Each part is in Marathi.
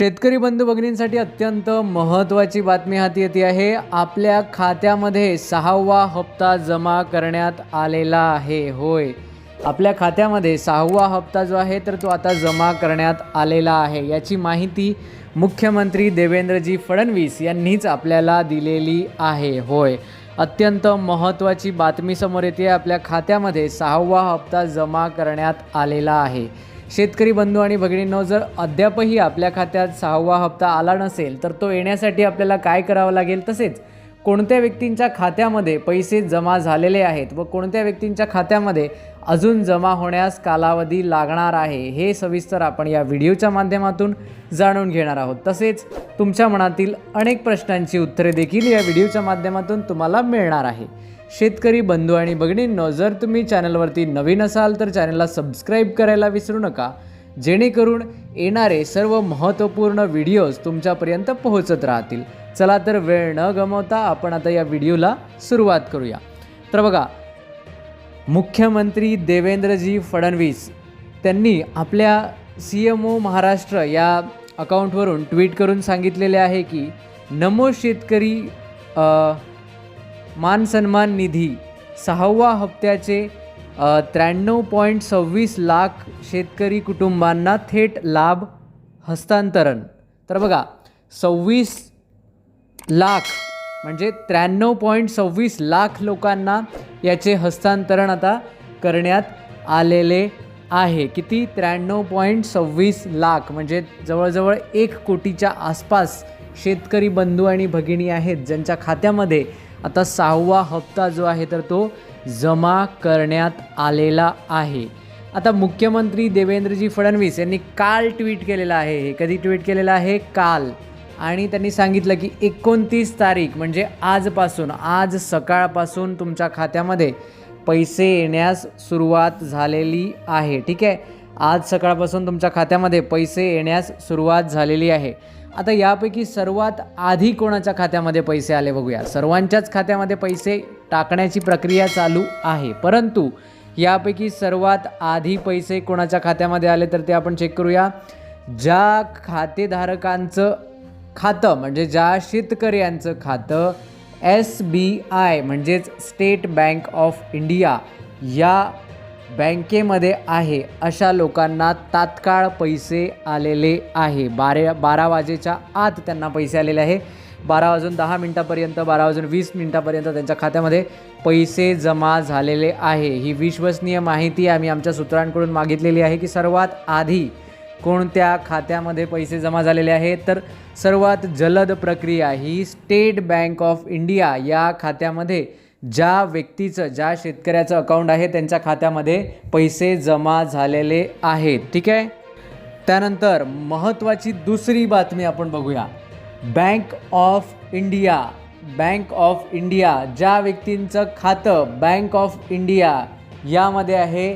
शेतकरी बंधू भगिनींसाठी अत्यंत महत्त्वाची बातमी हाती येते आहे. आपल्या खात्यामध्ये सहावा हप्ता जमा करण्यात आलेला आहे. होय. आपल्या खात्यामध्ये सहावा हप्ता जो आहे तर तो आता जमा करण्यात आलेला आहे. याची माहिती मुख्यमंत्री देवेंद्रजी फडणवीस यांनीच आपल्याला दिलेली आहे. होय. अत्यंत महत्त्वाची बातमी समोर येते आपल्या खात्यामध्ये सहावा हप्ता जमा करण्यात आलेला आहे. शेतकरी बंधू आणि भगिनींनो जर अद्यापही आपल्या खात्यात सहावा हप्ता आला नसेल तर तो येण्यासाठी आपल्याला काय करावं लागेल? तसेच कोणत्या व्यक्तींच्या खात्यामध्ये पैसे जमा झालेले आहेत व कोणत्या व्यक्तींच्या खात्यामध्ये अजून जमा होण्यास कालावधी लागणार आहे हे सविस्तर आपण या व्हिडिओच्या माध्यमातून जाणून घेणार आहोत. तसेच तुमच्या मनातील अनेक प्रश्नांची उत्तरे देखील या व्हिडिओच्या माध्यमातून तुम्हाला मिळणार आहे. शेतकरी बंधू आणि भगिनींनो जर तुम्ही चॅनलवरती नवीन असाल तर चॅनलला सबस्क्राईब करायला विसरू नका. जेणेकरून येणारे सर्व महत्त्वपूर्ण व्हिडिओज तुमच्यापर्यंत पोहोचत राहतील. चला तर वेळ न गमावता आपण आता या व्हिडिओला सुरुवात करूया. तर बघा मुख्यमंत्री देवेंद्रजी फडणवीस त्यांनी आपल्या सी एम ओ महाराष्ट्र या अकाउंटवरून ट्विट करून सांगितलेले आहे की नमो शेतकरी मान सन्मान निधी सहावा हप्त्याचे त्र्याण्णव पॉईंट सव्वीस लाख शेतकरी कुटुंबांना थेट लाभ हस्तांतरण. तर बघा सव्वीस लाख म्हणजे त्र्याण्णव पॉईंट सव्वीस लाख लोकांना याचे हस्तांतरण आता करण्यात आलेले आहे. किती? त्र्याण्णव पॉईंट सव्वीस लाख. म्हणजे जवळजवळ एक कोटीच्या आसपास शेतकरी बंधू आणि भगिनी आहेत ज्यांच्या खात्यामध्ये आता सहावा हप्ता जो आहे तर तो जमा करण्यात आलेला आहे. आता मुख्यमंत्री देवेंद्रजी फडणवीस यांनी काल ट्विट केलेलं आहे. हे कधी ट्विट केलेलं आहे? काल. आणि त्यांनी सांगितलं की एकोणतीस तारीख म्हणजे आजपासून आज सकाळपासून तुमच्या खात्यामध्ये पैसे येण्यास सुरुवात झालेली आहे. ठीक आहे? आज सकाळपासून तुमच्या खात्यामध्ये पैसे येण्यास सुरुवात झालेली आहे. आता यापैकी सर्वात आधी कोणाच्या खात्यामध्ये पैसे आले बघूया. सर्वांच्याच खात्यामध्ये पैसे टाकण्याची प्रक्रिया चालू आहे. परंतु यापैकी सर्वात आधी पैसे कोणाच्या खात्यामध्ये आले तर ते आपण चेक करूया. ज्या खातेधारकांचं खातं म्हणजे ज्या शेतकऱ्यांचं खातं एस बी आय म्हणजेच स्टेट बँक ऑफ इंडिया या बँकेमध्ये आहे अशा लोकांना तात्काळ पैसे आलेले आहे. बारा बारा वाजेच्या आत त्यांना पैसे आलेले आहे. बारा वाजून दहा मिनटापर्यंत बारा वाजून वीस मिनटापर्यंत त्यांच्या खात्यामध्ये पैसे जमा झालेले आहे. ही विश्वसनीय माहिती आम्ही आमच्या सूत्रांकडून मागितलेली आहे की सर्वात आधी कोणत्या खात्यामध्ये पैसे जमा झालेले आहेत तर सर्वात जलद प्रक्रिया ही स्टेट बँक ऑफ इंडिया या खात्यामध्ये ज्या व्यक्तीचं ज्या शेतकऱ्याचं अकाउंट आहे त्यांच्या खात्यामध्ये पैसे जमा झालेले आहेत. ठीक आहे? त्यानंतर महत्त्वाची दुसरी बातमी आपण बघूया. Bank of India bank of India ज्या व्यक्तींचं खातं बँक ऑफ इंडिया यामध्ये आहे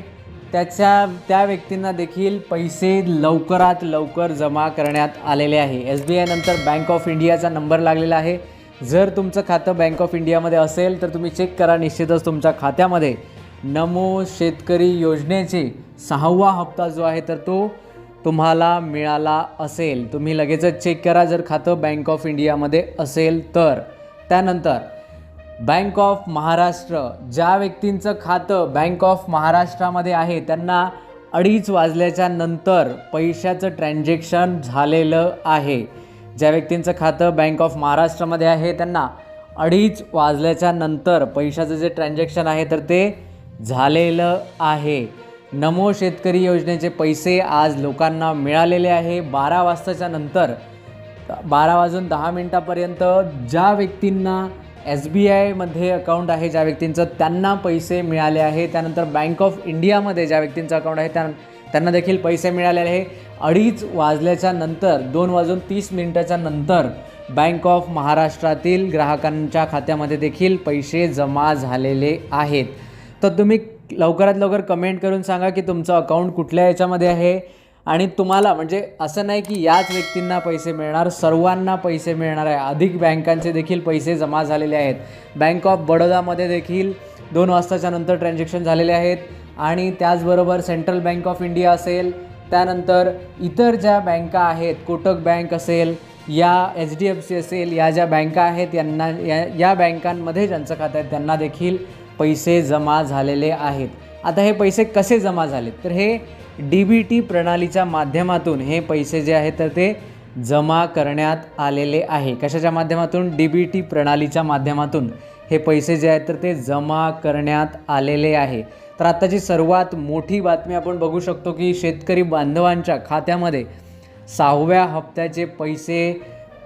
त्याच्या त्या व्यक्तींना देखील पैसे लवकरात लवकर जमा करण्यात आलेले आहे. एस बी आयनंतर बँक ऑफ इंडियाचा नंबर लागलेला आहे. जर तुमचं खातं बँक ऑफ इंडियामध्ये असेल तर तुम्ही चेक करा निश्चितच तुमच्या खात्यामध्ये. नमो शेतकरी योजनेचे सहावा हप्ता जो आहे तर तो तुम्हाला मिळाला असेल. तुम्ही लगेचच चेक करा जर खातं बँक ऑफ इंडियामध्ये असेल तर. त्यानंतर बँक ऑफ महाराष्ट्र ज्या व्यक्तींचं खातं बँक ऑफ महाराष्ट्रामध्ये आहे त्यांना अडीच वाजल्याच्या नंतर पैशाचं ट्रान्झॅक्शन झालेलं आहे. ज्या व्यक्तींचं खातं बँक ऑफ महाराष्ट्रामध्ये आहे त्यांना अडीच वाजल्याच्या नंतर पैशाचं जे ट्रान्झॅक्शन आहे तर ते झालेलं आहे. नमो शेतकरी योजनेचे पैसे आज लोकांना मिळालेले आहे. बारा वाजताच्या नंतर बारा वाजून दहा मिनटापर्यंत ज्या व्यक्तींना एस बी आयमध्ये अकाउंट आहे ज्या व्यक्तींचं त्यांना पैसे मिळाले आहे त्यानंतर बँक ऑफ इंडियामध्ये ज्या व्यक्तींचं अकाउंट आहे त्या त्यांना देखील पैसे मिळाले आहे. अडीच वाजल्याच्या नंतर दोन वाजून तीस मिनिटाच्या नंतर बँक ऑफ महाराष्ट्रातील ग्राहकांच्या खात्यामध्ये देखील पैसे जमा झालेले आहेत. तर तुम्ही लवकरात लवकर कमेंट करून सांगा की तुमचं अकाउंट कुठल्या याच्यामध्ये आहे? आणि तुम्हाला म्हणजे असं नाही की याच व्यक्तींना पैसे मिळणार सर्वांना पैसे मिळणार आहे. अधिक बँकांचे देखील पैसे जमा झालेले आहेत. बँक ऑफ बडोदामध्ये देखील दोन वाजताच्या नंतर ट्रान्झॅक्शन झालेले आहेत. आणि त्याचबरोबर सेंट्रल बँक ऑफ इंडिया असेल त्यानंतर इतर ज्या बँका आहेत कोटक बँक असेल या एच डी एफ सी असेल या ज्या बँका आहेत यांना या या बँकांमध्ये ज्यांचं खातं आहे त्यांना देखील पैसे जमा झालेले आहेत. आता हे पैसे कसे जमा झालेत? तर हे डी बी टी प्रणालीच्या माध्यमातून हे पैसे जे आहेत तर ते जमा करण्यात आलेले आहे. कशाच्या माध्यमातून? डी बी टी प्रणालीच्या माध्यमातून हे पैसे जे आहेत तर ते जमा करण्यात आलेले आहे. तर आत्ताची सर्वात मोठी बातमी आपण बघू शकतो की शेतकरी बांधवांच्या खात्यामध्ये सहाव्या हप्त्याचे पैसे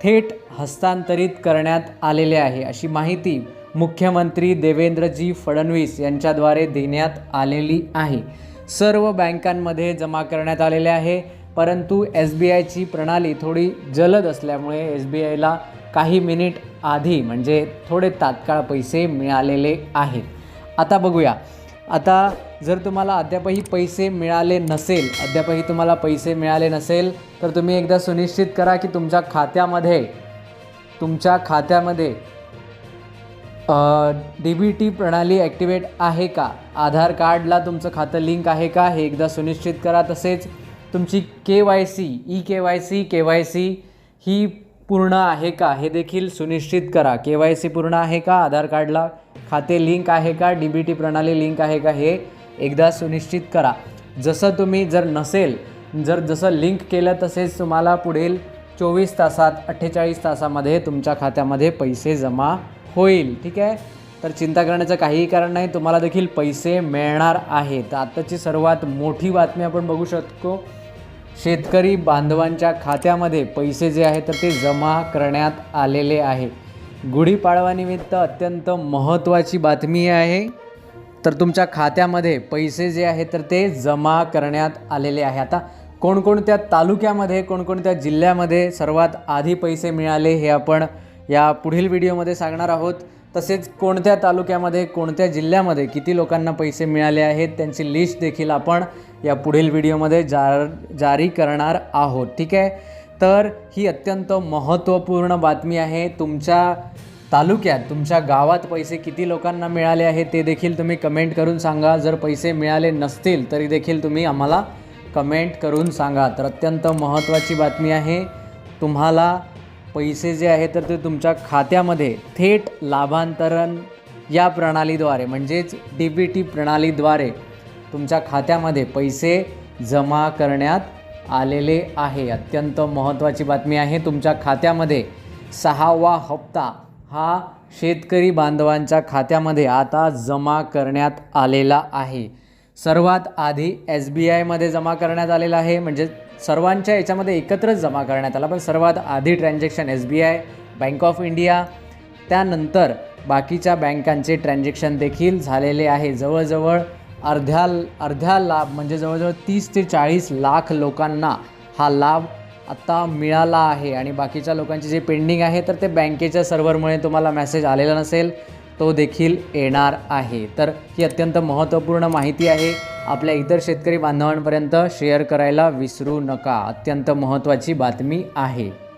थेट हस्तांतरित करण्यात आलेले आहे. अशी माहिती मुख्यमंत्री देवेंद्रजी फडणवीस यांच्याद्वारे देण्यात आलेली आहे. सर्व बँकांमध्ये जमा करण्यात आलेले आहे परंतु एस बी आयची प्रणाली थोडी जलद असल्यामुळे एस बी आयला काही मिनिट आधी म्हणजे थोडे तात्काळ पैसे मिळालेले आहेत. आता बघूया. आता जर तुम्हाला अद्यापही पैसे मिळाले नसेल अद्यापही तुम्हाला पैसे मिळाले नसेल तर तुम्ही एकदा सुनिश्चित करा की तुमच्या खात्यामध्ये तुमच्या खात्यामध्ये डी बी टी प्रणाली ॲक्टिवेट आहे का? आधार कार्डला तुमचं खातं लिंक आहे का? हे एकदा सुनिश्चित करा. तसेच तुमची K Y C E K Y C K Y C ही पूर्ण आहे का हे देखील सुनिश्चित करा. के वाय सी पूर्ण आहे का? आधार कार्डला खाते लिंक आहे का? डी बी टी प्रणाली लिंक आहे का? हे एकदा सुनिश्चित करा. जसं तुम्ही जर नसेल जर जसं लिंक केलं तसेच तुम्हाला पुढील चोवीस तासात अठ्ठेचाळीस तासामध्ये तुमच्या खात्यामध्ये पैसे जमा होईल. ठीक आहे? तर चिंता करण्याचं काहीही कारण नाही. तुम्हाला देखील पैसे मिळणार आहेत. आत्ताची सर्वात मोठी बातमी आपण बघू शकतो. शेतकरी बांधवांच्या खात्यामध्ये पैसे जे आहेत तर ते जमा करण्यात आलेले आहे. गुढीपाडवानिमित्त अत्यंत महत्त्वाची बातमी आहे. तर तुमच्या खात्यामध्ये पैसे जे आहेत तर ते जमा करण्यात आलेले आहे. आता कोणकोणत्या तालुक्यामध्ये कोणकोणत्या जिल्ह्यामध्ये सर्वात आधी पैसे मिळाले हे आपण या पुढील व्हिडिओमध्ये सांगणार आहोत. तसेच कोणत्या तालुक्यामध्ये कोणत्या जिल्ह्यामध्ये किती लोकांना पैसे मिळाले आहेत त्यांची लिस्ट देखील आपण या पुढील व्हिडिओमध्ये जार जारी करणार आहोत. ठीक आहे? तर ही अत्यंत महत्त्वपूर्ण बातमी आहे. तुमच्या तालुक्यात तुमच्या गावात पैसे किती लोकांना मिळाले आहेत ते देखील तुम्ही कमेंट करून सांगा. जर पैसे मिळाले नसतील तरी देखील तुम्ही आम्हाला कमेंट करून सांगा. तर अत्यंत महत्त्वाची बातमी आहे. तुम्हाला पैसे जे आहेत तर ते तुमच्या खात्यामध्ये थेट लाभांतरण या प्रणालीद्वारे म्हणजेच डी बी टी प्रणालीद्वारे तुमच्या खात्यामध्ये पैसे जमा करण्यात आलेले आहे. अत्यंत महत्त्वाची बातमी आहे तुमच्या खात्यामध्ये सहावा हप्ता हा शेतकरी बांधवांच्या खात्यामध्ये आता जमा करण्यात आलेला आहे. सर्वात आधी एस बी आयमध्ये जमा करण्यात आलेला आहे म्हणजे सर्वांच्या याच्यामध्ये एकत्रच जमा करण्यात आला. पण सर्वात आधी transaction S B I bank of India त्यानंतर बाकीच्या बँकांचे ट्रान्झॅक्शन देखील झालेले आहे. जवळजवळ अर्ध्या अर्ध्या लाभ म्हणजे जवळजवळ तीस ते चाळीस लाख लोकांना हा लाभ आत्ता मिळाला आहे. आणि बाकीच्या लोकांचे जे पेंडिंग आहे तर ते बँकेच्या सर्व्हरमुळे तुम्हाला मेसेज आलेला नसेल तो देखील येणार आहे. तर ही अत्यंत महत्त्वपूर्ण माहिती आहे. आपल्या इतर शेतकरी बांधवांपर्यंत शेअर करायला विसरू नका. अत्यंत महत्त्वाची बातमी आहे.